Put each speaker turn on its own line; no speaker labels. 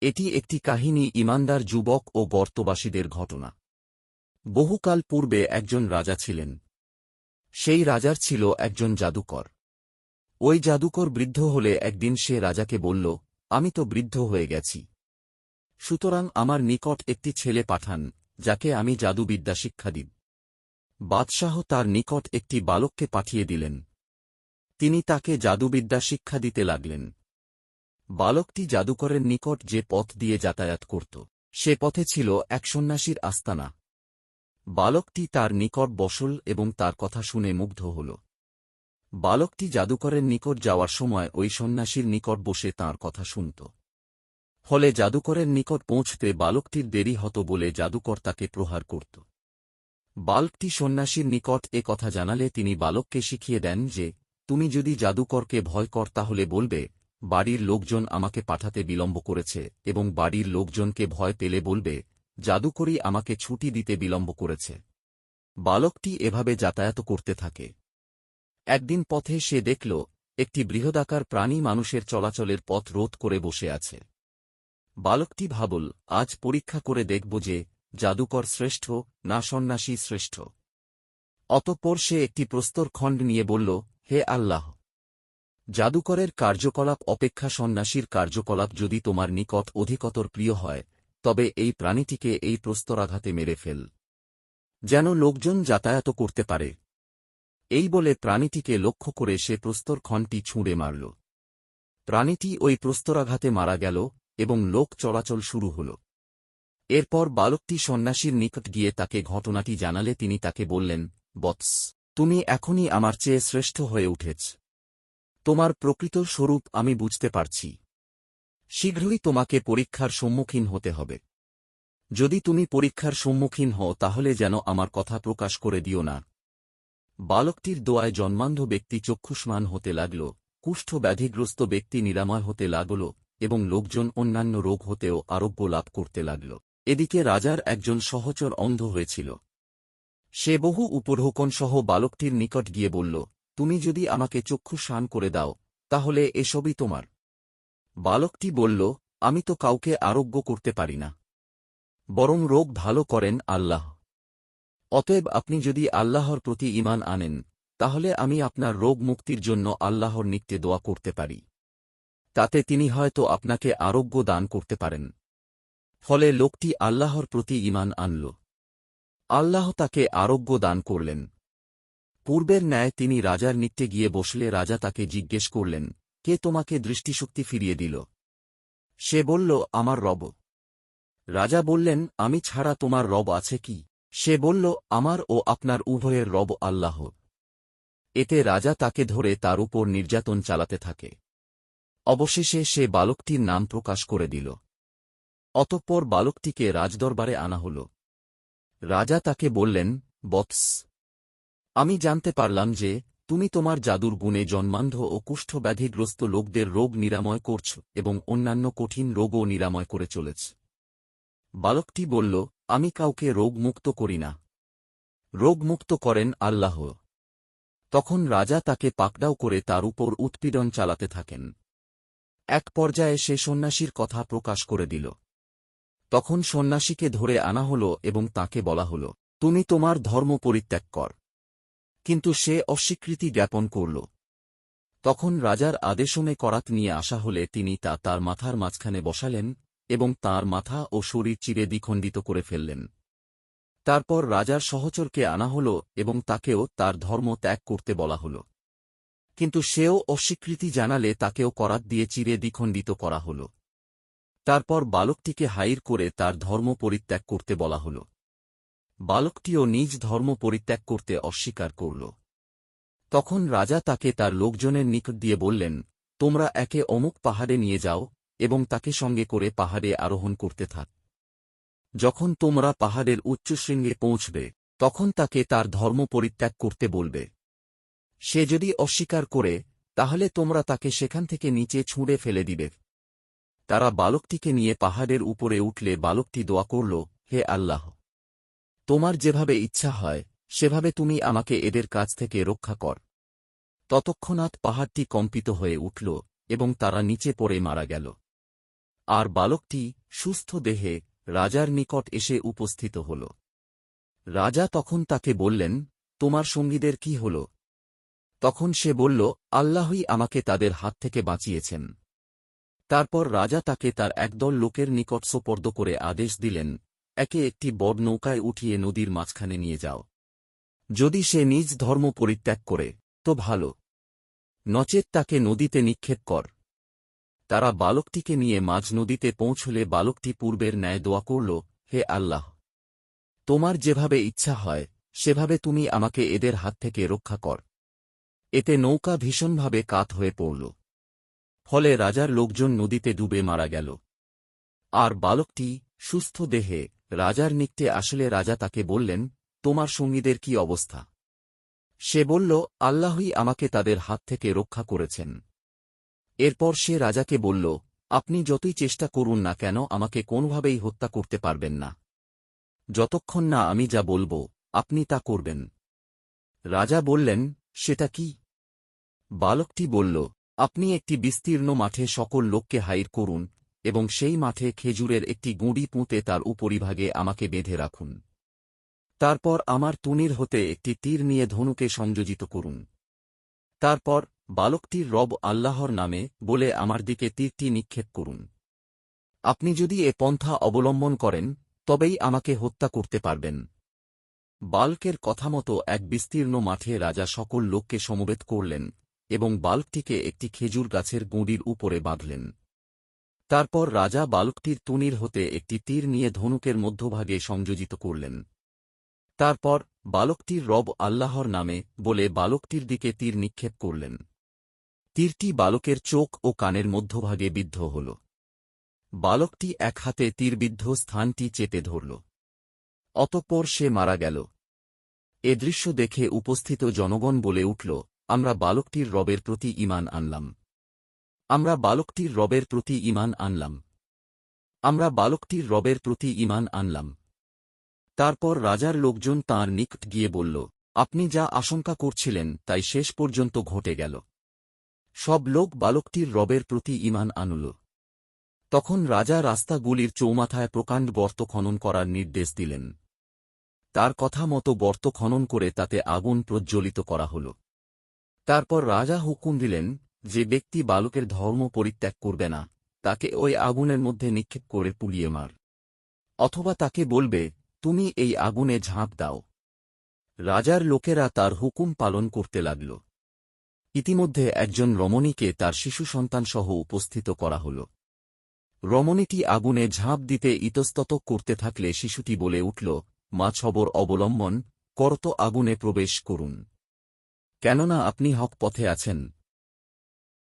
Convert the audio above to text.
এটি একটি কাহিনী ইমানদার যুবক ও গর্তবাসীদের ঘটনা। বহুকাল পূর্বে একজন রাজা ছিলেন। সেই রাজার ছিল একজন জাদুকর। ওই জাদুকর বৃদ্ধ হলে একদিন সে রাজাকে বলল, আমি তো বৃদ্ধ হয়ে গেছি। সুতরাং আমার নিকট একটি ছেলে পাঠান, যাকে আমি জাদুবিদ্যা শিক্ষা দিব বাদশাহ তার নিকট একটি বালককে পাঠিয়ে দিলেন। তিনি তাকে জাদুবিদ্যা শিক্ষা দিতে লাগলেন। বালকটি জাদুকরের নিকট যে পথ দিয়ে যাতায়াত করত, সে পথে ছিল এক সন্ন্যাসীর আস্তানা। বালকটি তার নিকট বসল এবং তার কথা শুনে মুগ্ধ হল। বালকটি জাদুকরের নিকট যাওয়ার সময় ওই সন্ন্যাসীর নিকট বসে তার কথা শুনত। ফলে জাদুকরের নিকট পৌঁছতে বালকটির দেরি হতো বলে জাদুকর তাকে প্রহার করত। বালকটি সন্ন্যাসীর নিকট এ কথা জানালে তিনি বালককে শিখিয়ে দেন যে, তুমি যদি জাদুকরকে ভয় কর তাহলে বলবে বাড়ির লোকজন আমাকে পাঠাতে বিলম্ব করেছে এবং বাড়ির লোকজনকে ভয় পেলে বলবে জাদুকরই আমাকে ছুটি দিতে বিলম্ব করেছে। বালকটি এভাবে যাতায়াত করতে থাকে। একদিন পথে সে দেখল, একটি বৃহদাকার প্রাণী মানুষের চলাচলের পথ রোধ করে বসে আছে। বালকটি ভাবল, আজ পরীক্ষা করে দেখব যে জাদুকর শ্রেষ্ঠ না সন্ন্যাসী শ্রেষ্ঠ। অতঃপর সে একটি প্রস্তর খণ্ড নিয়ে বলল, হে আল্লাহ! জাদুকরের কার্যকলাপ অপেক্ষা সন্ন্যাসীর কার্যকলাপ যদি তোমার নিকট অধিকতর প্রিয় হয়, তবে এই প্রাণীটিকে এই প্রস্তরাঘাতে মেরে ফেল। যেন লোকজন যাতায়াত করতে পারে। এই বলে প্রাণীটিকে লক্ষ্য করে সে প্রস্তর খণ্ডটি ছুঁড়ে মারল। প্রাণীটি ওই প্রস্তরাঘাতে মারা গেল এবং লোক চলাচল শুরু হল। এরপর বালকটি সন্ন্যাসীর নিকট গিয়ে তাকে ঘটনাটি জানালে তিনি তাকে বললেন, বৎস, তুমি এখনই আমার চেয়ে শ্রেষ্ঠ হয়ে উঠেছ। তোমার প্রকৃত স্বরূপ আমি বুঝতে পারছি। শীঘ্রই তোমাকে পরীক্ষার সম্মুখীন হতে হবে। যদি তুমি পরীক্ষার সম্মুখীন হও, তাহলে যেন আমার কথা প্রকাশ করে দিও না। বালকটির দোয়ায় জন্মান্ধ ব্যক্তি চক্ষুষ্মান হতে লাগল, কুষ্ঠ ব্যাধিগ্রস্ত ব্যক্তি নিরাময় হতে লাগল, এবং লোকজন অন্যান্য রোগ হতেও আরোগ্য লাভ করতে লাগল। এদিকে রাজার একজন সহচর অন্ধ হয়েছিল। সে বহু উপঢৌকন সহ বালকটির নিকট গিয়ে বলল তুমি যদি আমাকে চক্ষু শান করে দাও, তাহলে এসবই তোমার। বালকটি বলল, আমি তো কাউকে আরোগ্য করতে পারি না। বরং রোগ ভালো করেন আল্লাহ। অতএব আপনি যদি আল্লাহর প্রতি ইমান আনেন, তাহলে আমি আপনার রোগ মুক্তির জন্য আল্লাহর নিত্যে দোয়া করতে পারি। তাতে তিনি হয়তো আপনাকে আরোগ্য দান করতে পারেন। ফলে লোকটি আল্লাহর প্রতি ইমান আনল। আল্লাহ তাকে আরোগ্য দান করলেন। পূর্বের ন্যায় তিনি রাজার নিত্যে গিয়ে বসলে রাজা তাকে জিজ্ঞেস করলেন, কে তোমাকে দৃষ্টিশক্তি ফিরিয়ে দিল? সে বলল, আমার রব। রাজা বললেন, আমি ছাড়া তোমার রব আছে কি? সে বলল, আমার ও আপনার উভয়ের রব আল্লাহ। এতে রাজা তাকে ধরে তার উপর নির্যাতন চালাতে থাকে। অবশেষে সে বালকটির নাম প্রকাশ করে দিল। অতঃপর বালকটিকে রাজদরবারে আনা হল। রাজা তাকে বললেন, বৎস আমি জানতে পারলাম যে, তুমি তোমার জাদুর গুণে জন্মান্ধ ও কুষ্ঠব্যাধিগ্রস্ত লোকদের রোগ নিরাময় করছ এবং অন্যান্য কঠিন রোগও নিরাময় করে চলেছ। বালকটি বলল, আমি কাউকে রোগমুক্ত করি না। রোগমুক্ত করেন আল্লাহ। তখন রাজা তাকে পাকড়াও করে তার উপর উৎপীড়ন চালাতে থাকেন। এক পর্যায়ে সে সন্ন্যাসীর কথা প্রকাশ করে দিল। তখন সন্ন্যাসীকে ধরে আনা হল এবং তাকে বলা হল, তুমি তোমার ধর্ম পরিত্যাগ কর। কিন্তু সে অস্বীকৃতি জ্ঞাপন করল। তখন রাজার আদেশনে করাত নিয়ে আসা হলে তিনি তা তার মাথার মাঝখানে বসালেন এবং তার মাথা ও শরীর চিরে দ্বিখণ্ডিত করে ফেললেন। তারপর রাজার সহচরকে আনা হল এবং তাকেও তার ধর্ম ত্যাগ করতে বলা হল। কিন্তু সেও অস্বীকৃতি জানালে তাকেও করাত দিয়ে চিরে দ্বিখণ্ডিত করা হল। তারপর বালকটিকে হাইর করে তার ধর্ম পরিত্যাগ করতে বলা হল। বালকটিও নিজ ধর্ম পরিত্যাগ করতে অস্বীকার করল। তখন রাজা তাকে তার লোকজনের নিকট দিয়ে বললেন, তোমরা একে অমুক পাহাড়ে নিয়ে যাও এবং তাকে সঙ্গে করে পাহাড়ে আরোহণ করতে থাক। যখন তোমরা পাহাড়ের উচ্চশৃঙ্গে পৌঁছবে, তখন তাকে তার ধর্ম পরিত্যাগ করতে বলবে। সে যদি অস্বীকার করে, তাহলে তোমরা তাকে সেখান থেকে নিচে ছুঁড়ে ফেলে দিবে। তারা বালকটিকে নিয়ে পাহাড়ের উপরে উঠলে বালকটি দোয়া করল, হে আল্লাহ! তোমার যেভাবে ইচ্ছা হয়, সেভাবে তুমি আমাকে এদের কাছ থেকে রক্ষা কর। ততক্ষণাৎ পাহাড়টি কম্পিত হয়ে উঠল এবং তারা নিচে পড়ে মারা গেল। আর বালকটি সুস্থ দেহে রাজার নিকট এসে উপস্থিত হল। রাজা তখন তাকে বললেন, তোমার সঙ্গীদের কি হল? তখন সে বলল, আল্লাহই আমাকে তাদের হাত থেকে বাঁচিয়েছেন। তারপর রাজা তাকে তার একদল লোকের নিকট সোপর্দ করে আদেশ দিলেন একে একটি বড় নৌকায় উঠিয়ে নদীর মাঝখানে নিয়ে যাও। যদি সে নিজ ধর্ম পরিত্যাগ করে, তো ভালো। নচেত তাকে নদীতে নিক্ষেপ কর। তারা বালকটিকে নিয়ে মাঝ নদীতে পৌঁছলে বালকটি পূর্বের ন্যায় দোয়া করল, হে আল্লাহ! তোমার যেভাবে ইচ্ছা হয়, সেভাবে তুমি আমাকে এদের হাত থেকে রক্ষা কর। এতে নৌকা ভীষণভাবে কাত হয়ে পড়ল। ফলে রাজার লোকজন নদীতে ডুবে মারা গেল। আর বালকটি সুস্থ দেহে রাজার নিকটে আসলে রাজা তাকে বললেন, তোমার সঙ্গীদের কি অবস্থা? সে বলল, আল্লাহই আমাকে তাদের হাত থেকে রক্ষা করেছেন। এরপর সে রাজাকে বলল, আপনি যতই চেষ্টা করুন না কেন, আমাকে কোনোভাবেই হত্যা করতে পারবেন না। যতক্ষণ না আমি যা বলব, আপনি তা করবেন। রাজা বললেন, সেটা কি? বালকটি বলল, আপনি একটি বিস্তীর্ণ মাঠে সকল লোককে হাইর করুন এবং সেই মাঠে খেজুরের একটি গুঁড়ি পুঁতে তার উপরিভাগে আমাকে বেঁধে রাখুন। তারপর আমার তুনির হতে একটি তীর নিয়ে ধনুকে সংযোজিত করুন। তারপর বালকটির রব আল্লাহর নামে বলে আমার দিকে তীরটি নিক্ষেপ করুন। আপনি যদি এ পন্থা অবলম্বন করেন, তবেই আমাকে হত্যা করতে পারবেন। বালকের কথা মতো এক বিস্তীর্ণ মাঠে রাজা সকল লোককে সমবেত করলেন এবং বালকটিকে একটি খেজুর গাছের গুঁড়ির উপরে বাঁধলেন। তারপর রাজা বালকটির তুনির হতে একটি তীর নিয়ে ধনুকের মধ্যভাগে সংযোজিত করলেন। তারপর বালকটির রব আল্লাহর নামে বলে বালকটির দিকে তীর নিক্ষেপ করলেন। তীরটি বালকের চোখ ও কানের মধ্যভাগে বিদ্ধ হল। বালকটি এক হাতে তীরবিদ্ধ স্থানটি চেপে ধরল। অতঃপর সে মারা গেল। এ দৃশ্য দেখে উপস্থিত জনগণ বলে উঠল, আমরা বালকটির রবের প্রতি ইমান আনলাম। আমরা বালকটির রবের প্রতি ইমান আনলাম। আমরা বালকটির রবের প্রতি ইমান আনলাম। তারপর রাজার লোকজন তাঁর নিকট গিয়ে বলল, আপনি যা আশঙ্কা করছিলেন, তাই শেষ পর্যন্ত ঘটে গেল। সব লোক বালকটির রবের প্রতি ইমান আনল। তখন রাজা রাস্তাগুলির চৌমাথায় প্রকাণ্ড গর্ত খনন করার নির্দেশ দিলেন। তার কথা মতো গর্ত খনন করে তাতে আগুন প্রজ্বলিত করা হল। তারপর রাজা হুকুম দিলেন যে ব্যক্তি বালকের ধর্ম পরিত্যাগ করবে না, তাকে ওই আগুনের মধ্যে নিক্ষেপ করে পুড়িয়ে মার। অথবা তাকে বলবে, তুমি এই আগুনে ঝাঁপ দাও। রাজার লোকেরা তার হুকুম পালন করতে লাগল। ইতিমধ্যে একজন রমণীকে তার শিশু সন্তানসহ উপস্থিত করা হল। রমণীটি আগুনে ঝাঁপ দিতে ইতস্তত করতে থাকলে শিশুটি বলে উঠল, মা ছবর অবলম্বন, করত আগুনে প্রবেশ করুন। কেননা আপনি হক পথে আছেন